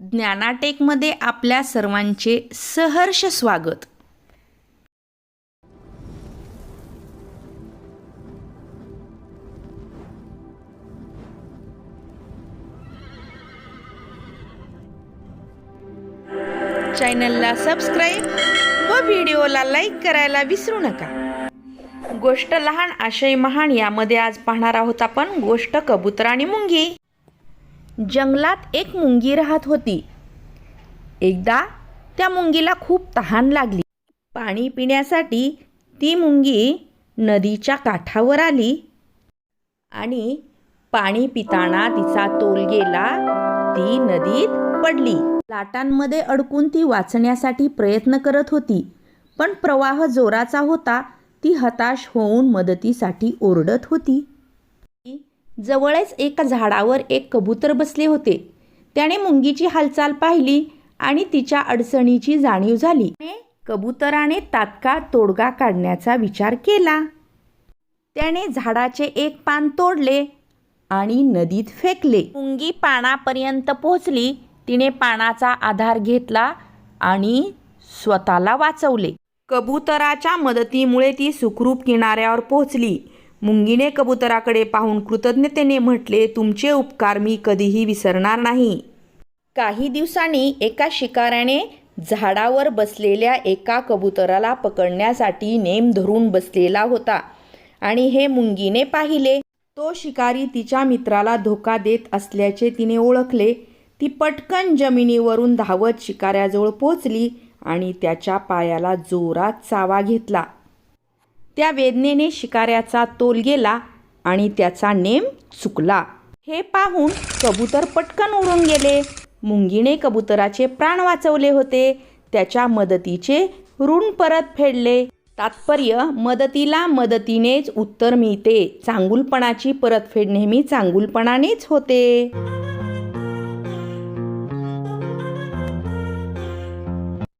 ज्ञानाटेकमध्ये आपल्या सर्वांचे सहर्ष स्वागत. चॅनलला सबस्क्राईब व व्हिडिओला लाईक करायला विसरू नका. गोष्ट लहान आशय महान यामध्ये आज पाहणार आहोत आपण गोष्ट कबूतर आणि मुंगी. जंगलात एक मुंगी राहत होती. एकदा त्या मुंगीला खूप तहान लागली. पाणी पिण्यासाठी ती मुंगी नदीच्या काठावर आली आणि पाणी पिताना तिचा तोल गेला ती नदीत पडली. लाटांमध्ये अडकून ती वाचण्यासाठी प्रयत्न करत होती पण प्रवाह जोराचा होता ती हताश होऊन मदतीसाठी ओरडत होती. जवळच एका झाडावर एक कबूतर बसले होते. त्याने मुंगीची हालचाल पाहिली आणि तिच्या अडचणीची जाणीव झाली. कबुतराने तात्काळ तोडगा काढण्याचा विचार केला. त्याने झाडाचे एक पान तोडले आणि नदीत फेकले. मुंगी पानापर्यंत पोहोचली. तिने पानाचा आधार घेतला आणि स्वतःला वाचवले. कबुतराच्या मदतीमुळे ती सुखरूप किनाऱ्यावर पोहोचली. मुंगीने कबुतराकडे पाहून कृतज्ञतेने म्हटले तुमचे उपकार मी कधीही विसरणार नाही. काही दिवसांनी एका शिकाऱ्याने झाडावर बसलेल्या एका कबुतराला पकडण्यासाठी नेम धरून बसलेला होता आणि हे मुंगीने पाहिले. तो शिकारी तिच्या मित्राला धोका देत असल्याचे तिने ओळखले. ती पटकन जमिनीवरून धावत शिकाऱ्याजवळ पोचली आणि त्याच्या पायाला जोरात चावा घेतला. त्या वेदनेने शिकाऱ्याचा तोल गेला आणि त्याचा नेम चुकला. हे पाहून कबूतर पटकन उडून गेले. मुंगीने कबुतराचे प्राण वाचवले होते. त्याच्या मदतीचे ऋण परत फेडले. तात्पर्य मदतीला मदतीनेच उत्तर मिळते. चांगुलपणाची परतफेड नेहमी चांगुलपणानेच होते.